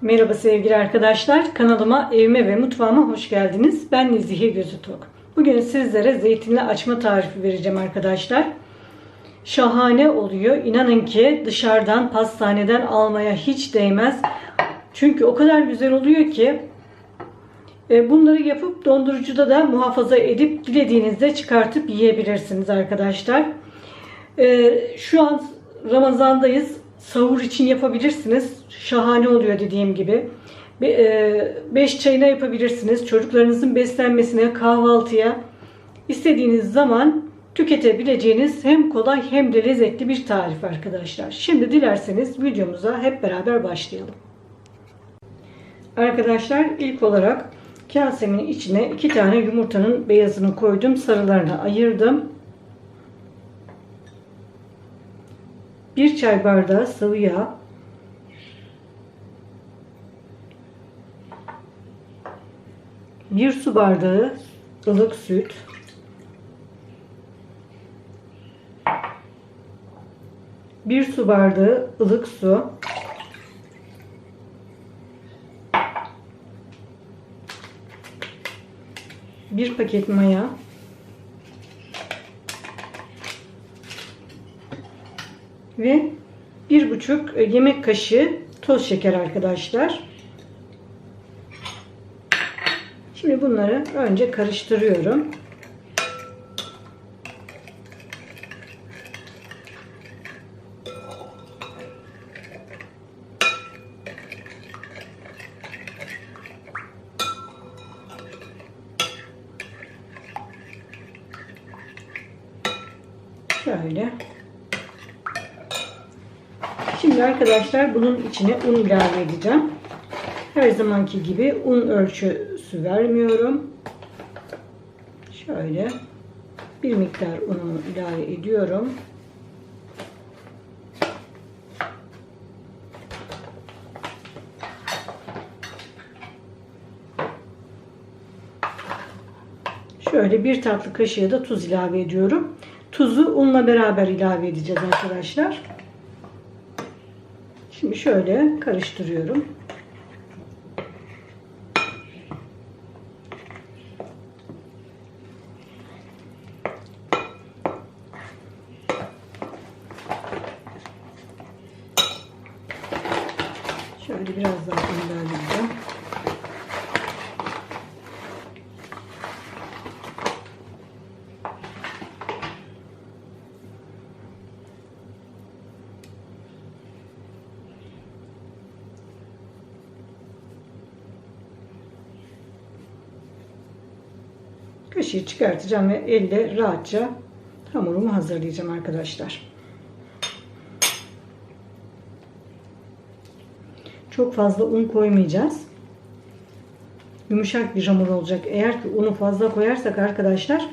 Merhaba sevgili arkadaşlar. Kanalıma, evime ve mutfağıma hoş geldiniz. Ben Nezihe Gözütok. Bugün sizlere zeytinli açma tarifi vereceğim arkadaşlar. Şahane oluyor. İnanın ki dışarıdan, pastaneden almaya hiç değmez. Çünkü o kadar güzel oluyor ki e, bunları yapıp dondurucuda da muhafaza edip dilediğinizde çıkartıp yiyebilirsiniz arkadaşlar. E, Şu an Ramazandayız. Sahur için yapabilirsiniz. Şahane oluyor dediğim gibi. 5 çayına yapabilirsiniz. Çocuklarınızın beslenmesine, kahvaltıya istediğiniz zaman tüketebileceğiniz hem kolay hem de lezzetli bir tarif arkadaşlar. Şimdi dilerseniz videomuza hep beraber başlayalım. Arkadaşlar ilk olarak kasemin içine iki tane yumurtanın beyazını koydum. Sarılarını ayırdım. Bir çay bardağı sıvı yağ. Bir su bardağı ılık süt. Bir su bardağı ılık su. Bir paket maya. Ve bir buçuk yemek kaşığı toz şeker arkadaşlar. Şimdi bunları önce karıştırıyorum. Şimdi arkadaşlar bunun içine un ilave edeceğim. Her zamanki gibi un ölçüsü vermiyorum. Şöyle bir miktar unumu ilave ediyorum. Şöyle bir tatlı kaşığı da tuz ilave ediyorum. Tuzu unla beraber ilave edeceğiz arkadaşlar. Şimdi şöyle karıştırıyorum. Şöyle biraz daha ilerleyeceğim. Kaşığı çıkartacağım ve elle rahatça hamurumu hazırlayacağım arkadaşlar. Çok fazla un koymayacağız. Yumuşak bir hamur olacak. Eğer ki unu fazla koyarsak arkadaşlar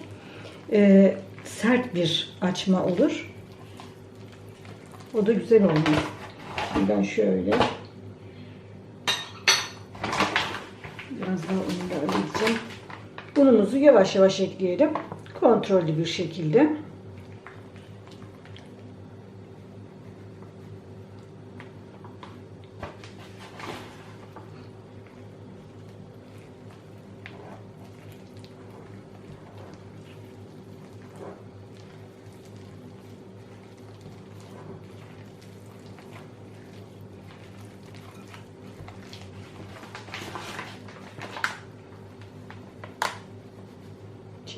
e, sert bir açma olur. O da güzel olmaz. Ben şöyle biraz daha unu da. Unumuzu yavaş yavaş ekleyelim. Kontrollü bir şekilde.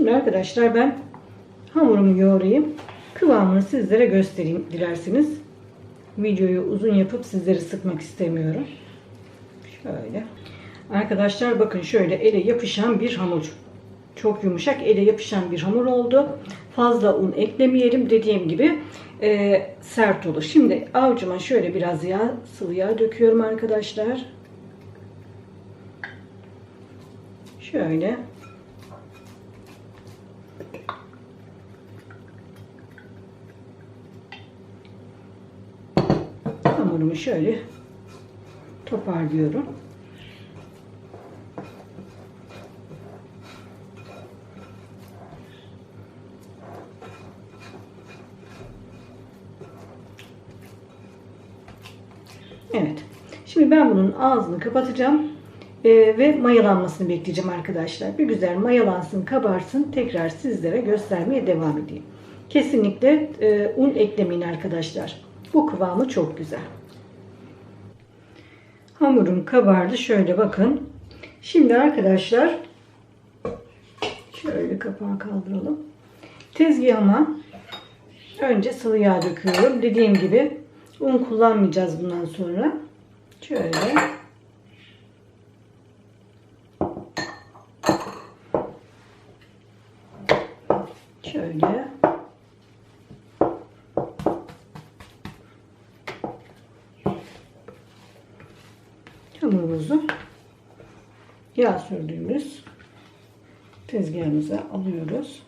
Şimdi arkadaşlar ben hamurumu yoğurayım. Kıvamını sizlere göstereyim dilerseniz. Videoyu uzun yapıp sizleri sıkmak istemiyorum. Şöyle. Arkadaşlar bakın şöyle ele yapışan bir hamur. Çok yumuşak ele yapışan bir hamur oldu. Fazla un eklemeyelim. Dediğim gibi e, sert olur. Şimdi avucuma şöyle biraz yağ, sıvı yağ döküyorum arkadaşlar. Şöyle. Hamurumu şöyle toparlıyorum. Evet. Şimdi ben bunun ağzını kapatacağım e, ve mayalanmasını bekleyeceğim arkadaşlar. Bir güzel mayalansın, kabarsın. Tekrar sizlere göstermeye devam edeyim. Kesinlikle e, un eklemeyin arkadaşlar. Bu kıvamı çok güzel. Hamurum kabardı. Şöyle bakın. Şimdi arkadaşlar şöyle kapağı kaldıralım. Tezgahıma önce sıvı yağ döküyorum. Dediğim gibi un kullanmayacağız bundan sonra. Şöyle hamurumuzu yağ sürdüğümüz tezgahımıza alıyoruz.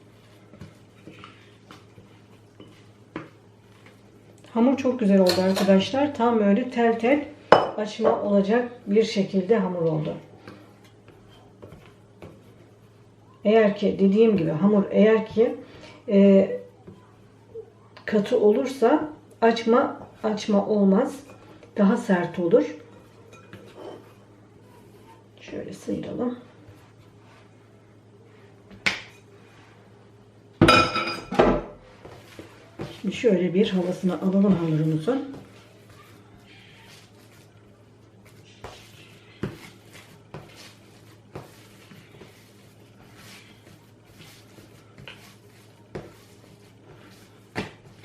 Hamur çok güzel oldu arkadaşlar. Tam böyle tel tel açma olacak bir şekilde hamur oldu. Eğer ki dediğim gibi hamur eğer ki e, katı olursa açma açma olmaz. Daha sert olur. Şöyle sıyıralım. Şimdi şöyle bir havasını alalım hamurumuzun.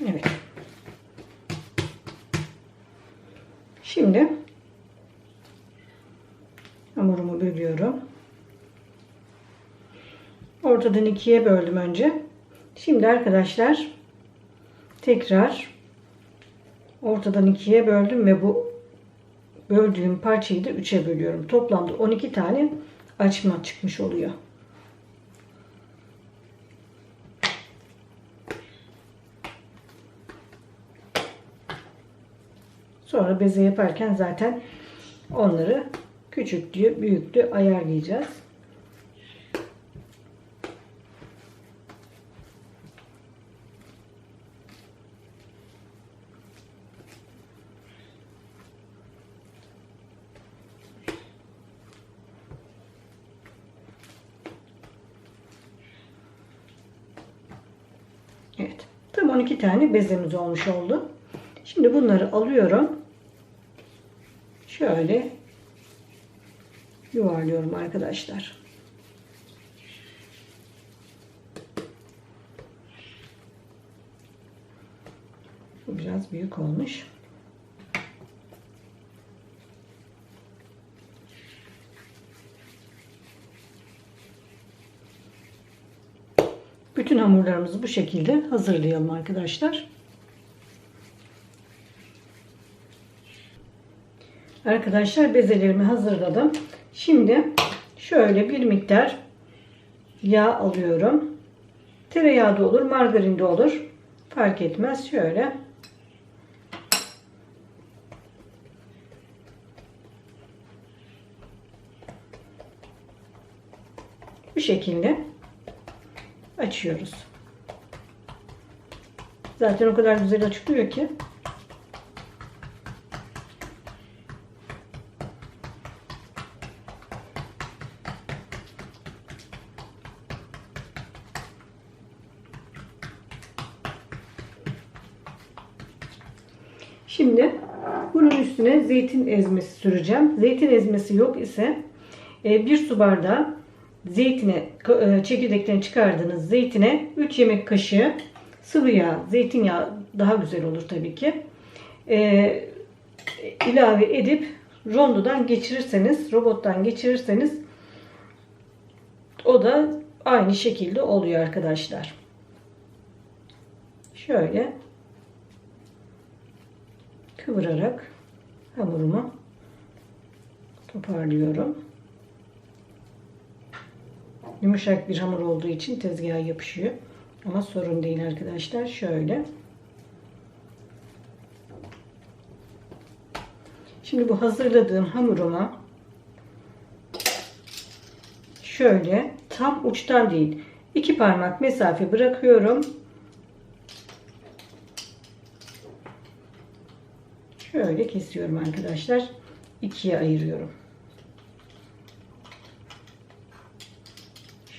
Evet. Şimdi hamurumu bölüyorum. Ortadan ikiye böldüm önce. Şimdi arkadaşlar tekrar ortadan ikiye böldüm ve bu böldüğüm parçayı da üçe bölüyorum. Toplamda 12 tane açma çıkmış oluyor. Sonra beze yaparken zaten onları küçüklüğü, büyüklüğü ayarlayacağız. Evet. Tam 12 tane bezemiz olmuş oldu. Şimdi bunları alıyorum. Şöyle yuvarlıyorum arkadaşlar. Bu biraz büyük olmuş. Hamurlarımızı bu şekilde hazırlayalım arkadaşlar. Arkadaşlar bezelerimi hazırladım. Şimdi şöyle bir miktar yağ alıyorum. Tereyağı da olur, margarin de olur. Fark etmez. Şöyle bu şekilde açıyoruz. Zaten o kadar güzel açılıyor ki Şimdi bunun üstüne zeytin ezmesi süreceğim. Zeytin ezmesi yok ise e, bir su bardağı zeytine e, çekirdekten çıkardığınız zeytine 3 yemek kaşığı sıvı yağ, zeytinyağı daha güzel olur tabii ki. E, ilave edip rondodan geçirirseniz, robottan geçirirseniz o da aynı şekilde oluyor arkadaşlar. Şöyle kıvırarak hamurumu toparlıyorum. Yumuşak bir hamur olduğu için tezgaha yapışıyor. Ama sorun değil arkadaşlar. Şöyle. Şimdi bu hazırladığım hamuruma şöyle tam uçtan değil iki parmak mesafe bırakıyorum. Şöyle kesiyorum arkadaşlar. ikiye ayırıyorum.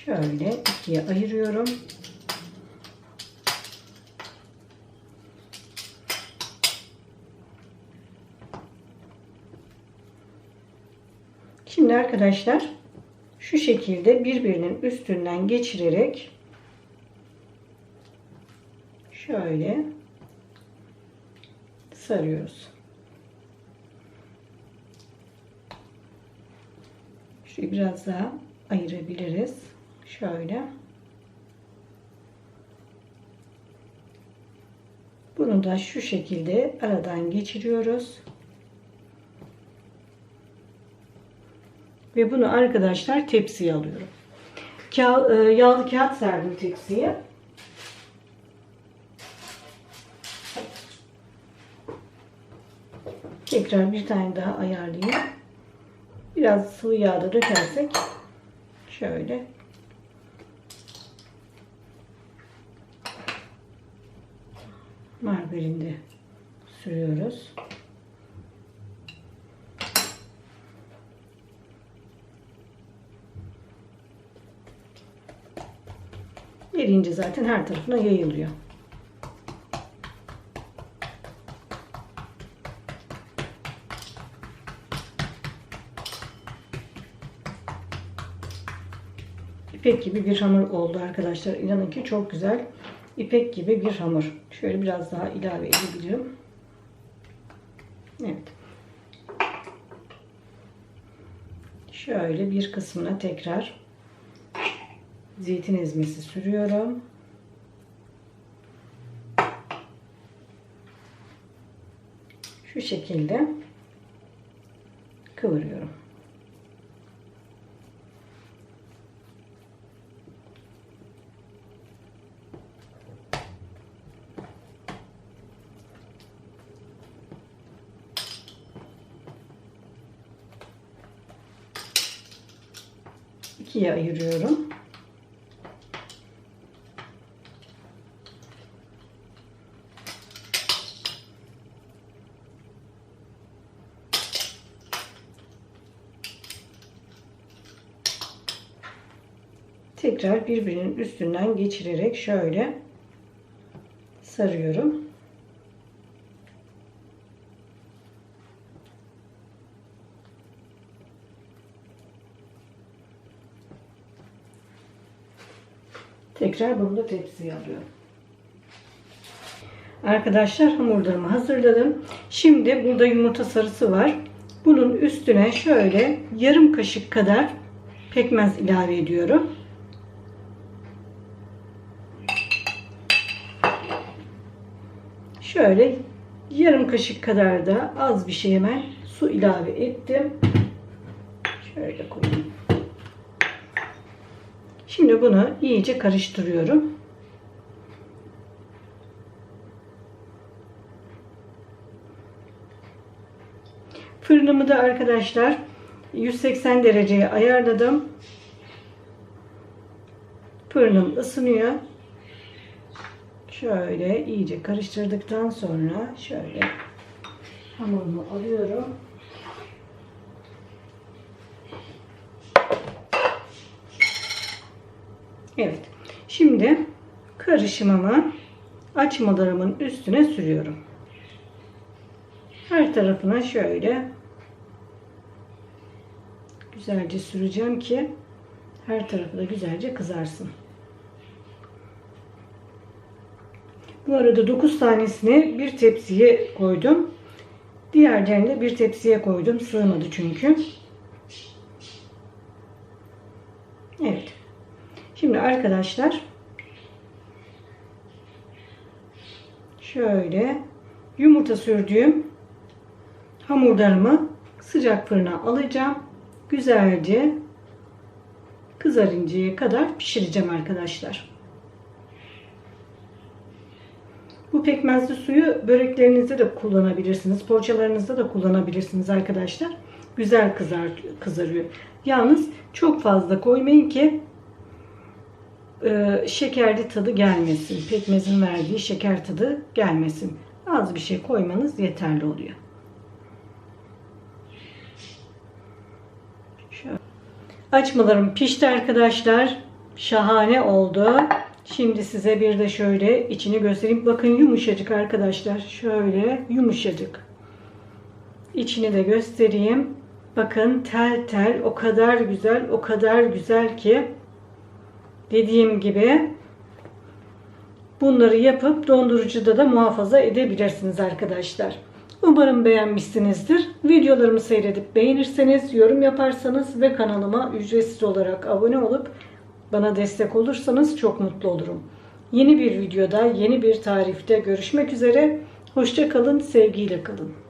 Şöyle ikiye ayırıyorum. Şimdi arkadaşlar şu şekilde birbirinin üstünden geçirerek şöyle sarıyoruz. Şurayı biraz daha ayırabiliriz. Şöyle. Bunu da şu şekilde aradan geçiriyoruz. Ve bunu arkadaşlar tepsiye alıyorum. Ka e, yağlı kağıt serdim tepsiye. Tekrar bir tane daha ayarlayayım. Biraz sıvı yağda dökersek şöyle margarinde sürüyoruz. Erince zaten her tarafına yayılıyor. İpek gibi bir hamur oldu arkadaşlar. İnanın ki çok güzel. İpek gibi bir hamur. Şöyle biraz daha ilave edebilirim. Evet. Şöyle bir kısmına tekrar zeytin ezmesi sürüyorum. Şu şekilde kıvırıyorum. İkiye ayırıyorum. Tekrar birbirinin üstünden geçirerek şöyle sarıyorum. Tekrar bunu da tepsiye alıyorum. Arkadaşlar hamurlarımı hazırladım. Şimdi burada yumurta sarısı var. Bunun üstüne şöyle yarım kaşık kadar pekmez ilave ediyorum. Şöyle yarım kaşık kadar da az bir şey hemen su ilave ettim. Şöyle koyayım. Şimdi bunu iyice karıştırıyorum. Fırınımı da arkadaşlar 180 dereceye ayarladım. Fırınım ısınıyor. Şöyle iyice karıştırdıktan sonra şöyle hamurumu alıyorum. Evet. Şimdi karışımımı açmalarımın üstüne sürüyorum. Her tarafına şöyle güzelce süreceğim ki her tarafı da güzelce kızarsın. Bu arada 9 tanesini bir tepsiye koydum. Diğerlerini de bir tepsiye koydum. Sığmadı çünkü. Evet. Şimdi arkadaşlar şöyle yumurta sürdüğüm hamurlarımı sıcak fırına alacağım. Güzelce kızarıncaya kadar pişireceğim arkadaşlar. Bu pekmezli suyu böreklerinizde de kullanabilirsiniz. Poğaçalarınızda da kullanabilirsiniz arkadaşlar. Güzel kızar, kızarıyor. Yalnız çok fazla koymayın ki e, şekerli tadı gelmesin. Pekmezin verdiği şeker tadı gelmesin. Az bir şey koymanız yeterli oluyor. Açmalarım pişti arkadaşlar. Şahane oldu. Şimdi size bir de şöyle içini göstereyim. Bakın yumuşacık arkadaşlar. Şöyle yumuşacık. İçini de göstereyim. Bakın tel tel o kadar güzel o kadar güzel ki dediğim gibi bunları yapıp dondurucuda da muhafaza edebilirsiniz arkadaşlar. Umarım beğenmişsinizdir. Videolarımı seyredip beğenirseniz, yorum yaparsanız ve kanalıma ücretsiz olarak abone olup bana destek olursanız çok mutlu olurum. Yeni bir videoda, yeni bir tarifte görüşmek üzere. Hoşça kalın, sevgiyle kalın.